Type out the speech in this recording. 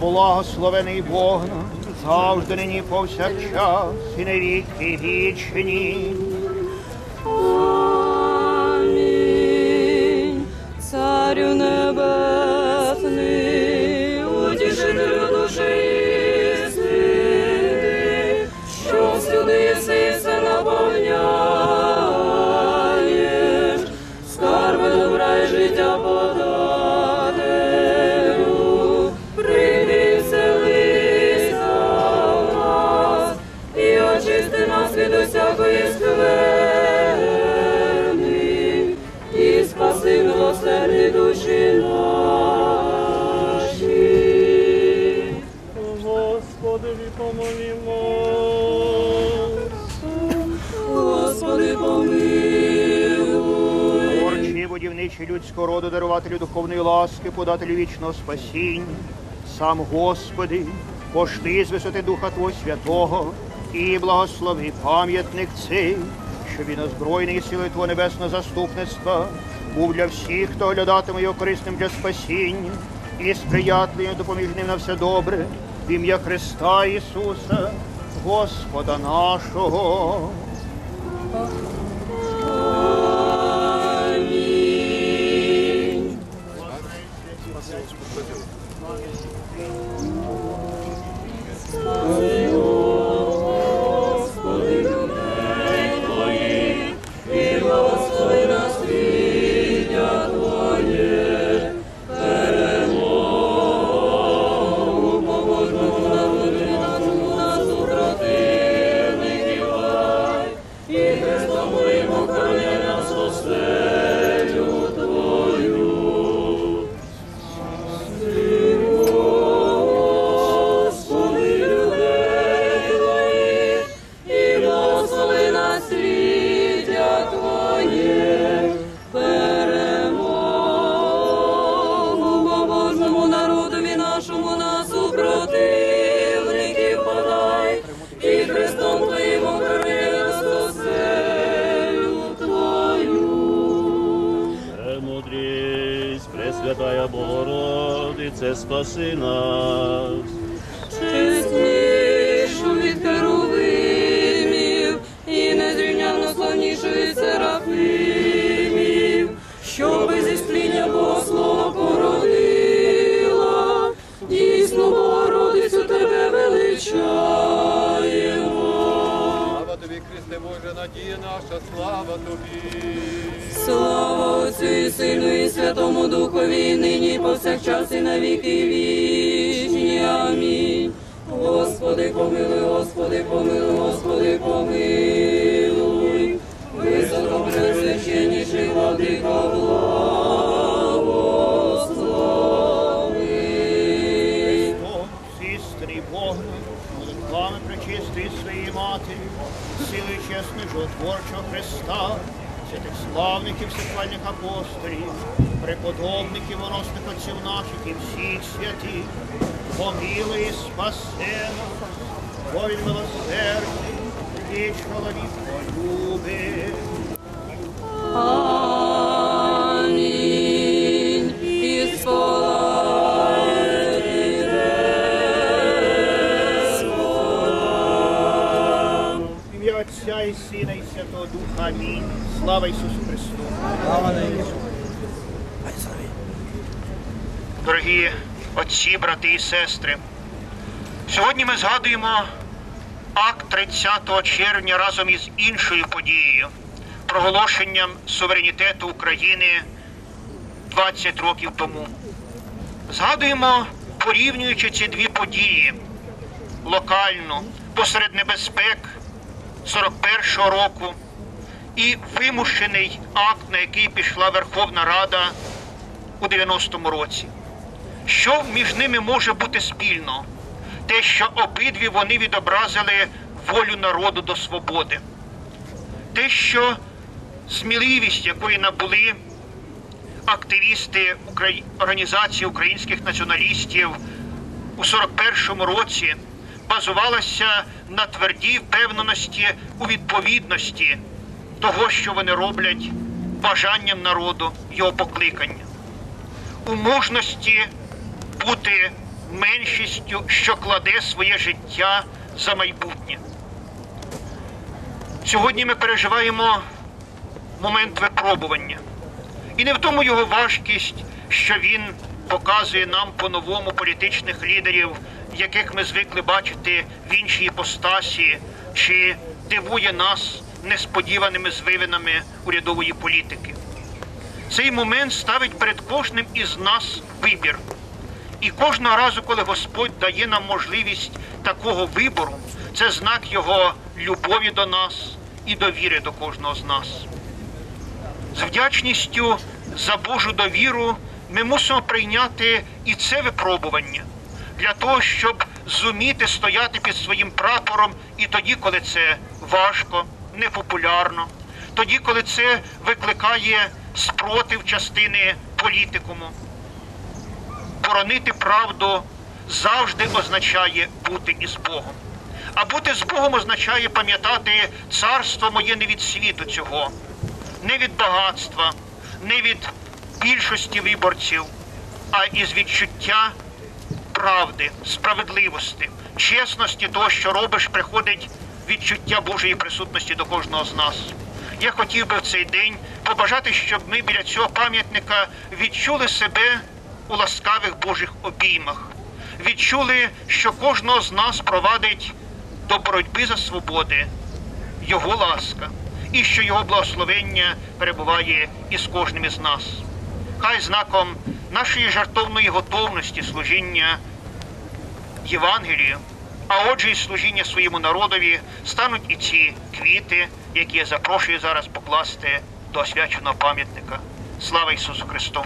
Благословений Бог завжди нині повсякчас, і на вічні. Амінь. Царю небесний, утішителю душі що всюди єси все наповняєш, скарби добра й життя подателю, людського роду, дарувателю духовної ласки, подателю вічного спасіння, сам Господи, пошти з висоти Духа Твого Святого і благослови пам'ятник цей, щоб він озброєний сили Твого небесного заступництва був для всіх, хто оглядатиме його корисним для спасіння і сприятливим допоміжним на все добре, в ім'я Христа Ісуса, Господа нашого. Спаси нас. Сину і Святому Духові, нині повсякчас і на віки вічні. Амінь. Господи, помилуй, Господи, помилуй, Господи, помилуй. Високо пресвященніший владика благослови. Славників всехвальних апостолів, преподобників, воросних отців наших і всіх святих, помилуй і спаси нас, бо він милосердний чоловік полюбить. Отця і Сина, і Святого Духа. Амінь. Слава Ісусу Христу. Дорогі отці, брати і сестри, сьогодні ми згадуємо акт 30 червня разом із іншою подією проголошенням суверенітету України 20 років тому. Згадуємо, порівнюючи ці дві події локальну посеред небезпек 41-го року і вимушений акт, на який пішла Верховна Рада у 90-му році. Що між ними може бути спільно? Те, що обидві вони відобразили волю народу до свободи. Те, що сміливість, якої набули активісти Організації українських націоналістів у 41-му році, базувалася на твердій впевненості у відповідності того, що вони роблять бажанням народу, його покликання, у мужності бути меншістю, що кладе своє життя за майбутнє. Сьогодні ми переживаємо момент випробування. І не в тому його важкість, що він показує нам по-новому політичних лідерів, яких ми звикли бачити в іншій іпостасі, чи дивує нас несподіваними звивинами урядової політики. Цей момент ставить перед кожним із нас вибір. І кожного разу, коли Господь дає нам можливість такого вибору, це знак Його любові до нас і довіри до кожного з нас. З вдячністю за Божу довіру ми мусимо прийняти і це випробування для того, щоб зуміти стояти під своїм прапором і тоді, коли це важко, непопулярно, тоді, коли це викликає спротив частини політикуму. Боронити правду завжди означає бути із Богом. А бути з Богом означає пам'ятати царство моє не від світу цього, не від багатства, не від більшості виборців, а із відчуття правди, справедливості, чесності того, що робиш, приходить відчуття Божої присутності до кожного з нас. Я хотів би в цей день побажати, щоб ми біля цього пам'ятника відчули себе у ласкавих Божих обіймах, відчули, що кожного з нас провадить до боротьби за свободи Його ласка, і що Його благословення перебуває із кожним із нас. Хай знаком нашої жартовної готовності служіння Євангелію, а отже, і служіння своєму народові стануть і ці квіти, які я запрошую зараз покласти до освяченого пам'ятника. Слава Ісусу Христу!